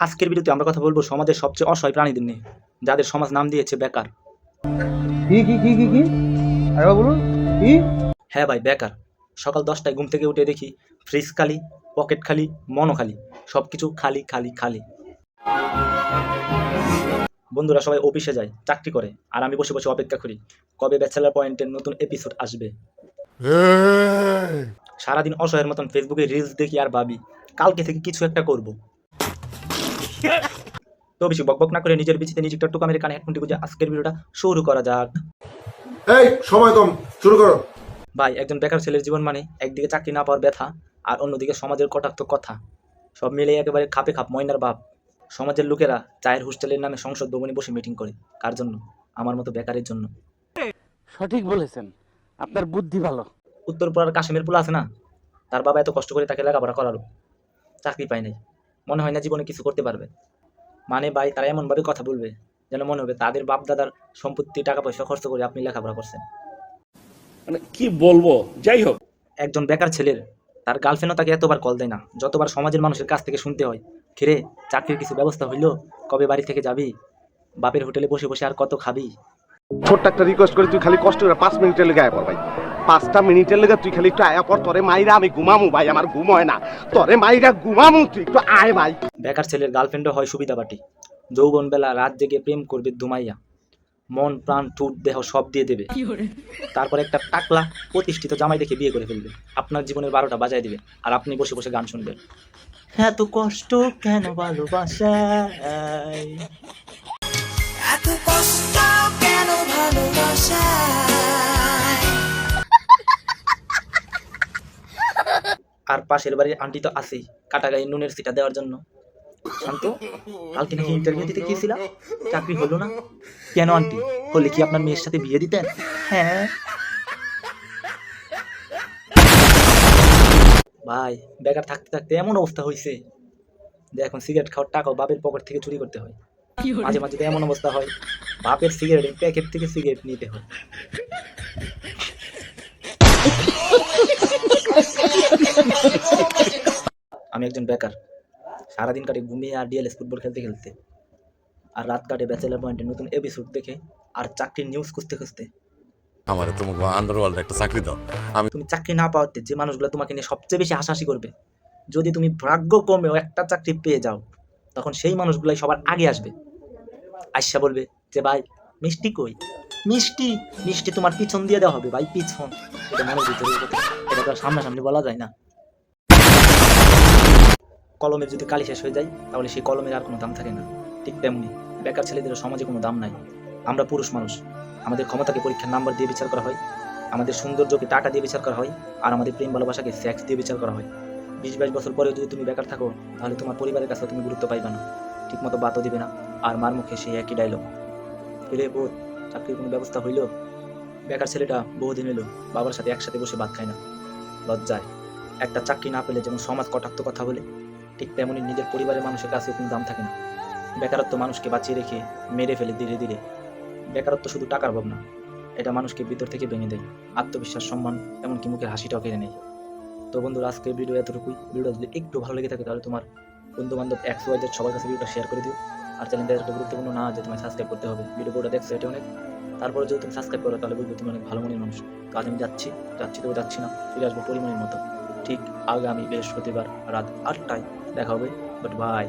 আজকের ভিডিওতে আমরা কথা বলব সমাজের সবচেয়ে অসহায় প্রাণীদের নিয়ে যাদের সমাজ নাম দিয়েছে বেকার। কি কি কি কি কি? আরে বলুন কি? হ্যাঁ ভাই বেকার। সকাল দশটায় ঘুম থেকে উঠে দেখি ফ্রিজ খালি পকেট খালি মনও খালি সব কিছু খালি খালি খালি। বন্ধুরা সবাই অফিসে যায় চাকরি করে আর আমি বসে বসে অপেক্ষা করি কবে ব্যাচেলার পয়েন্টের নতুন এপিসোড আসবে। সারাদিন অসহায়ের মতন ফেসবুকে রিলস দেখি আর ভাবি কালকে থেকে কিছু একটা করব। তো বেশি বকবক না করে নিজের বিচিতে নিজে একটু টুকা মেরে কানে হেডফোনটি গুঁজে আজকের ভিডিওটা শুরু করা যাক। এই সময় কম শুরু করো। ভাই একজন বেকার ছেলের জীবন মানে একদিকে চাকরি না পাওয়ার ব্যথা আর অন্যদিকে সমাজের কটাক্ত কথা। সব মিলে একেবারে খাপে খাপ ময়নার বাপ। সমাজের লোকেরা চায়ের হোস্টেলের নামে সংসদ ভবনে বসে মিটিং করে। কার জন্য? আমার মতো বেকারের জন্য। সঠিক বলেছেন। আপনার বুদ্ধি ভালো। উত্তরপাড়ার কাশ্মীর পোলা আছে না? তার বাবা এত কষ্ট করে তাকে লেখাপড়া করালো। চাকরি পায় নাই। মনে হয় না জীবনে কিছু করতে পারবে। মানে ভাই তারা এমনভাবে কথা বলবে যেন মনে হবে তাদের বাপ দাদার সম্পত্তি টাকা পয়সা খরচ করে আপনি লেখাপড়া করছেন। মানে কি বলব? যাই হোক। একজন বেকার ছেলের তার গার্লফ্রেন্ডও তাকে এতবার কল দেয় না। যতবার সমাজের মানুষের কাছ থেকে শুনতে হয় কিরে চাকরির কিছু ব্যবস্থা হইল? কবে বাড়ি থেকে যাবি? বাপের হোটেলে বসে বসে আর কত খাবি? ছোট্ট একটা রিকোয়েস্ট করে তুই খালি কষ্ট করে পাঁচ মিনিটের লেগে আয়া পর ভাই। পাঁচটা মিনিটের লেগে তুই খালি একটু আয়া পর তোরে মাইরা আমি ঘুমামু ভাই আমার ঘুম হয় না। তোরে মাইরা ঘুমামু তুই একটু আয় ভাই। বেকার ছেলের গার্লফ্রেন্ডও হয় সুবিধাবাটি যৌবন বেলা রাত জেগে প্রেম করবে দুমাইয়া। মন প্রাণ টুট দেহ সব দিয়ে দেবে। তারপর একটা টাকলা প্রতিষ্ঠিত জামাই দেখে বিয়ে করে ফেলবে। আপনার জীবনের বারোটা বাজায় দিবে আর আপনি বসে বসে গান শুনবেন। এত কষ্ট কেন ভালোবাসায়? এত কষ্ট আর পাশের বাড়ির আন্টি তো আসেই কাটা গায়ে নুনের সিটা দেওয়ার জন্য। শান্ত কালকে নাকি ইন্টারভিউ দিতে গিয়েছিলাম চাকরি হলো না? কেন আন্টি? হলে কি আপনার মেয়ের সাথে বিয়ে দিতেন? হ্যাঁ। ভাই বেকার থাকতে থাকতে এমন অবস্থা হয়েছে যে এখন সিগারেট খাওয়ার টাকাও বাপের পকেট থেকে চুরি করতে হয়। মাঝে মাঝে তো এমন অবস্থা হয়। বাপের সিগারেটের প্যাকেট থেকে সিগারেট নিতে হয়। আমি একজন বেকার সারাদিন কাটে ঘুমিয়ে আর ডিএলএস ফুটবল খেলতে খেলতে। আর রাত কাটে ব্যাচেলার পয়েন্টের নতুন এপিসোড দেখে আর চাকরির নিউজ খুঁজতে খুঁজতে। আমার তোমাকে আন্ডারওয়ার্ল্ড একটা চাকরি দাও। আমি তুমি চাকরি না পাওয়াতে যে মানুষগুলো তোমাকে নিয়ে সবচেয়ে বেশি হাসাহাসি করবে যদি তুমি ভাগ্য কমেও একটা চাকরি পেয়ে যাও তখন সেই মানুষগুলাই সবার আগে আসবে। আয়সা বলবে যে ভাই, মিষ্টি কই? মিষ্টি মিষ্টি তোমার পিছন দিয়ে দেওয়া হবে ভাই, পিছন। এটা মনের ভিতরে। এটা তো সামনাসামনি বলা যায় না। কলমের যদি কালি শেষ হয়ে যায়, তাহলে সেই কলমের আর কোনো দাম থাকে না। ঠিক তেমনি বেকার ছেলেদের সমাজে কোনো দাম নাই। আমরা পুরুষ মানুষ। আমাদের ক্ষমতাকে পরীক্ষার নাম্বার দিয়ে বিচার করা হয়। আমাদের সৌন্দর্যকে টাকা দিয়ে বিচার করা হয়। আর আমাদের প্রেম ভালোবাসাকে সেক্স দিয়ে বিচার করা হয়। বিশ বাইশ বছর পরেও যদি তুমি বেকার থাকো, তাহলে তোমার পরিবারের কাছে তুমি গুরুত্ব পাইবে না। ঠিকমতো বাতও দিবে না। আর মার মুখে সেই একই ডায়লগ রে বোধ চাকরির কোনো ব্যবস্থা হইল? বেকার ছেলেটা বহুদিন এলো, বাবার সাথে একসাথে বসে ভাত খায় না। লজ্জায় একটা চাকরি না পেলে যেমন সমাজ কটাক্ত কথা বলে, ঠিক তেমনই নিজের পরিবারের মানুষের কাছে কোনো দাম থাকে না। বেকারত্ব মানুষকে বাঁচিয়ে রেখে মেরে ফেলে ধীরে ধীরে। বেকারত্ব শুধু টাকার অভাব না, এটা মানুষকে ভিতর থেকে ভেঙে দেয়। আত্মবিশ্বাস, সম্মান, এমনকি মুখের হাসিটাও কেড়ে নেয়। তো বন্ধুরা, আজকের ভিডিও এতটুকুই। ভিডিও যদি একটু ভালো লেগে থাকে তাহলে তোমার বন্ধু বান্ধব একশো সবার কাছে ভিডিওটা শেয়ার করে দিও। আর চ্যানেলটা এতটা গুরুত্বপূর্ণ না যে তোমায় সাবস্ক্রাইব করতে হবে। ভিডিও পুরোটা দেখছ এটা অনেক। তারপরে যদি তুমি সাবস্ক্রাইব করো, তাহলে বুঝবে তুমি অনেক ভালো মনের মানুষ। কাজ আমি যাচ্ছি যাচ্ছি তো যাচ্ছি না। ফিরে আসব পরিমাণের মতো। ঠিক আগামী বৃহস্পতিবার রাত আটটায়। দেখা হবে বাট বাই